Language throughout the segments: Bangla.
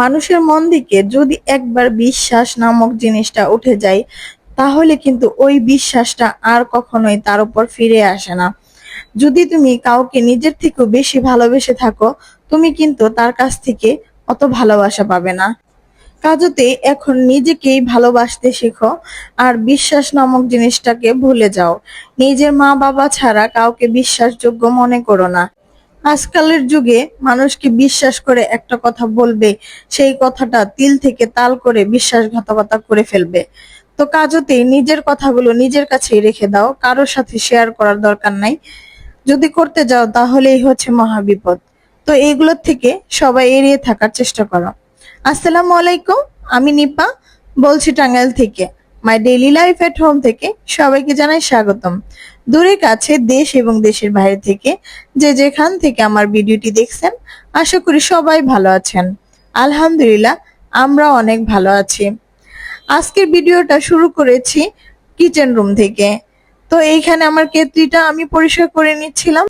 মানুষের মন দিকে যদি একবার বিশ্বাস নামক জিনিসটা উঠে যায়, তাহলে কিন্তু ওই বিশ্বাসটা আর কখনোই তার উপর ফিরে আসে না। যদি তুমি কাউকে নিজের থেকেও বেশি ভালোবেসে থাকো, তুমি কিন্তু তার কাছ থেকে অত ভালোবাসা পাবে না। কাজতে এখন নিজেকেই ভালোবাসতে শেখো আর বিশ্বাস নামক জিনিসটাকে ভুলে যাও। নিজের মা বাবা ছাড়া কাউকে বিশ্বাসযোগ্য মনে করো না। আজকালের যুগে মানুষকে বিশ্বাস করে একটা কথা বলবে, সেই কথাটা তিল থেকে তাল করে বিশ্বাসঘাতকতা করে ফেলবে। তো কাজতে নিজের কথাগুলো নিজের কাছেই রেখে দাও, কারোর সাথে শেয়ার করার দরকার নাই। যদি করতে যাও তাহলেই হচ্ছে মহাবিপদ। তো এইগুলোর থেকে সবাই এড়িয়ে থাকার চেষ্টা করো। আসসালামু আলাইকুম, আমি নিপা, বলছি টাঙ্গাইল থেকে। My daily life at home থেকে সবাইকে জানাই স্বাগতম। দূরে কাছে দেশ এবং দেশের বাইরে থেকে যে যেখান থেকে আমার ভিডিওটি দেখছেন, আশা করি সবাই ভালো আছেন। আলহামদুলিল্লাহ আমরা অনেক ভালো আছি। আজকের ভিডিওটা শুরু করেছি কিচেন রুম থেকে। তো এইখানে আমার কেতলিটা আমি পরিষ্কার করে নিচ্ছিলাম।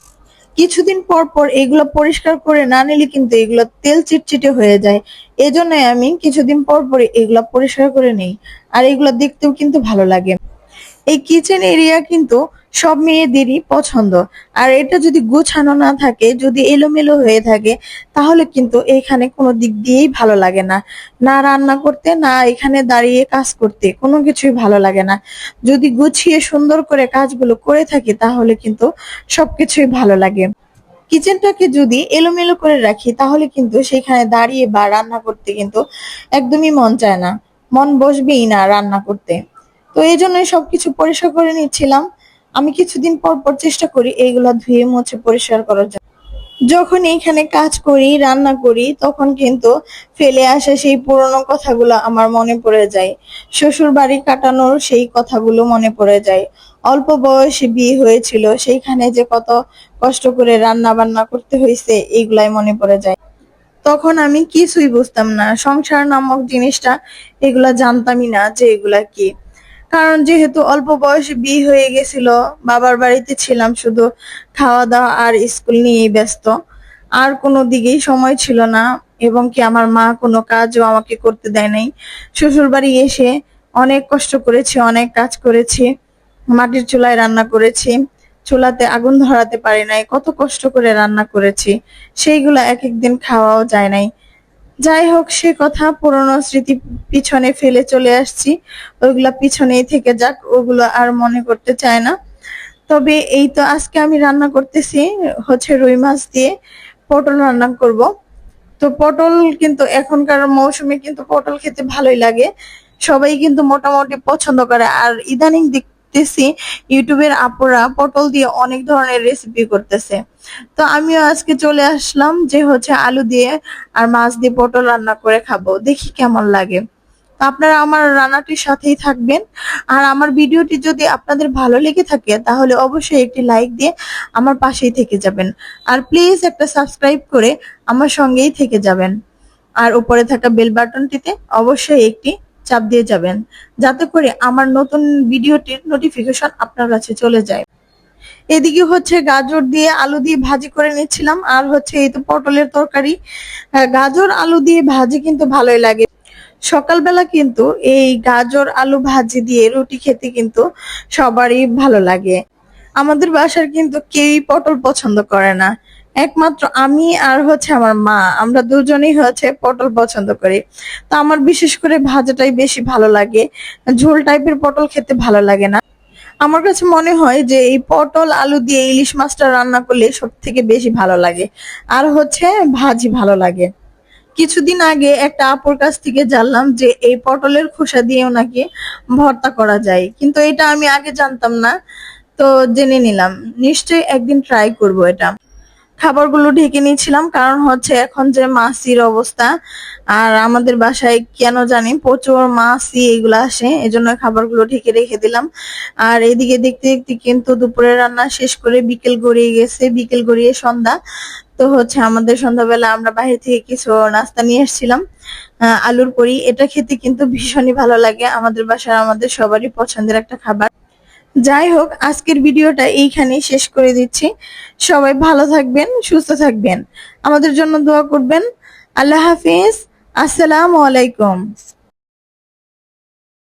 কিছুদিন পর পর এগুলো পরিষ্কার করে না নিলে কিন্তু এগুলো তেল চিটচিটে হয়ে যায়। এজন্যই আমি কিছুদিন পর পর এগুলো পরিষ্কার করে নেই। আর এগুলো দেখতেও কিন্তু ভালো লাগে। এই কিচেন এরিয়া কিন্তু সব মেয়েদেরই পছন্দ। আর এটা যদি গোছানো না থাকে, যদি এলোমেলো হয়ে থাকে, তাহলে কিন্তু এখানে কোনো দিক দিয়েই ভালো লাগে না। না রান্না করতে, না এখানে দাঁড়িয়ে কাজ করতে কোনো কিছুই ভালো লাগে না। যদি গুছিয়ে সুন্দর করে কাজগুলো করে থাকি, তাহলে কিন্তু সবকিছুই ভালো লাগে। কিচেনটাকে যদি এলোমেলো করে রাখি, তাহলে কিন্তু সেখানে দাঁড়িয়ে বা রান্না করতে কিন্তু একদমই মন চায় না। মন বসবেই না রান্না করতে। তো এই জন্যই সবকিছু পরিষ্কার করে নিচ্ছিলাম। আমি কিছুদিন পর পর চেষ্টা করি এইগুলা ধুয়ে মুছে পরিষ্কার করার জন্য। যখন এইখানে কাজ করি, রান্না করি, তখন কিন্তু ফেলে আসা সেই পুরনো কথাগুলো আমার মনে পড়ে যায়। শ্বশুর বাড়ি কাটানোর সেই কথাগুলো মনে পড়ে যায়। অল্প বয়সে বিয়ে হয়েছিল, সেইখানে যে কত কষ্ট করে রান্না বান্না করতে হয়েছে এইগুলাই মনে পড়ে যায়। তখন আমি কিছুই বুঝতাম না। সংসার নামক জিনিসটা, এগুলা জানতামই না যে এগুলা কি। কারণ যেহেতু অল্প বয়সে বিয়ে হয়ে গেছিল, বাবার বাড়িতে ছিলাম শুধু খাওয়া দাওয়া আর স্কুল নিয়েই ব্যস্ত। আর কোনো দিকেই সময় ছিল না এবং কি আমার মা কোনো কাজও আমাকে করতে দেয় নাই। শ্বশুর বাড়ি এসে অনেক কষ্ট করেছি, অনেক কাজ করেছি, মাটির চুলায় রান্না করেছি, চুলাতে আগুন ধরাতে পারি নাই, কত কষ্ট করে রান্না করেছি, সেইগুলা এক একদিন খাওয়াও যায় নাই। যাই হোক, সে কথা পুরনো স্মৃতি পিছনে ফেলে চলে আসছি। ওইগুলা পিছনেই থেকে যাক, ওগুলো আর মনে করতে চায় না। তবে এই তো আজকে আমি রান্না করতেছি, হচ্ছে রুই মাছ দিয়ে পটল রান্না করব। তো পটল কিন্তু এখনকার মৌসুমে কিন্তু পটল খেতে ভালোই লাগে। সবাই কিন্তু মোটামুটি পছন্দ করে। আর ইদানিং দেখতেছি ইউটিউবের আপুরা পটল দিয়ে অনেক ধরনের রেসিপি করতেছে। তো আমিও আজকে চলে আসলাম যে হচ্ছে আলু দিয়ে আর মাছ দিয়ে পটল রান্না করে খাব। দেখি কেমন লাগে। আপনারা আমার রান্নাটির সাথেই থাকবেন। আর আমার ভিডিওটি যদি আপনাদের ভালো লেগে থাকে, তাহলে অবশ্যই একটি লাইক দিয়ে আমার পাশেই থেকে যাবেন। আর প্লিজ একটা সাবস্ক্রাইব করে আমার সঙ্গেই থেকে যাবেন। আর উপরে থাকা বেল বাটনটিতে অবশ্যই একটি চাপ দিয়ে যাবেন। যাতে করে আমার নতুন ভিডিওটির নোটিফিকেশন আপনার কাছে চলে যায়। এদিকে হচ্ছে গাজর দিয়ে আলু দিয়ে ভাজি করে নিচ্ছিলাম আর হচ্ছে এই তো পটলের তরকারি। গাজর আলু দিয়ে ভাজি কিন্তু ভালোই লাগে। সকালবেলা কিন্তু এই গাজর আলু ভাজি দিয়ে রুটি খেতে কিন্তু সবারই ভালো লাগে। আমাদের বাসার কিন্তু কেউই পটল পছন্দ করে না। একমাত্র আমি আর হচ্ছে আমার মা, আমরা দুজনেই হচ্ছে পটল পছন্দ করি। তো আমার বিশেষ করে ভাজাটাই বেশি ভালো লাগে। ঝোল টাইপের পটল খেতে ভালো লাগে না। আমার কাছে মনে হয় যে এই পটল, আলু দিয়ে ইলিশ মাছটা রান্না করলে সব থেকে বেশি ভালো লাগে। আর হচ্ছে ভাজি ভালো লাগে। কিছুদিন আগে একটা আপুর কাছ থেকে জানলাম যে এই পটলের খোসা দিয়েও নাকি ভর্তা করা যায়। কিন্তু এটা আমি আগে জানতাম না, তো জেনে নিলাম। নিশ্চয়ই একদিন ট্রাই করব এটা। খাবারগুলো ঢেকে নিয়েছিলাম, কারণ হচ্ছে এখন যে মাছির অবস্থা, আর আমাদের বাসায় কেন জানি প্রচুর মাছি এগুলো আসে, এজন্য খাবারগুলো ঢেকে রেখে দিলাম। আর এদিকে দেখতে দেখতে কিন্তু দুপুরে রান্না শেষ করে বিকেল গড়িয়ে গেছে, বিকেল গড়িয়ে সন্ধ্যা। তো হচ্ছে আমাদের সন্ধ্যাবেলা আমরা বাইরে থেকে কিছু নাস্তা নিয়ে এসেছিলাম আলুর করি এটা খেতে কিন্তু ভীষণই ভালো লাগে। আমাদের বাসার আমাদের সবারই পছন্দের একটা খাবার। যাই হোক, আজকের ভিডিওটা এইখানেই শেষ করে দিচ্ছি। সবাই ভালো থাকবেন, সুস্থ থাকবেন। আমাদের জন্য দোয়া করবেন। আল্লাহ হাফিজ। আসসালামু আলাইকুম।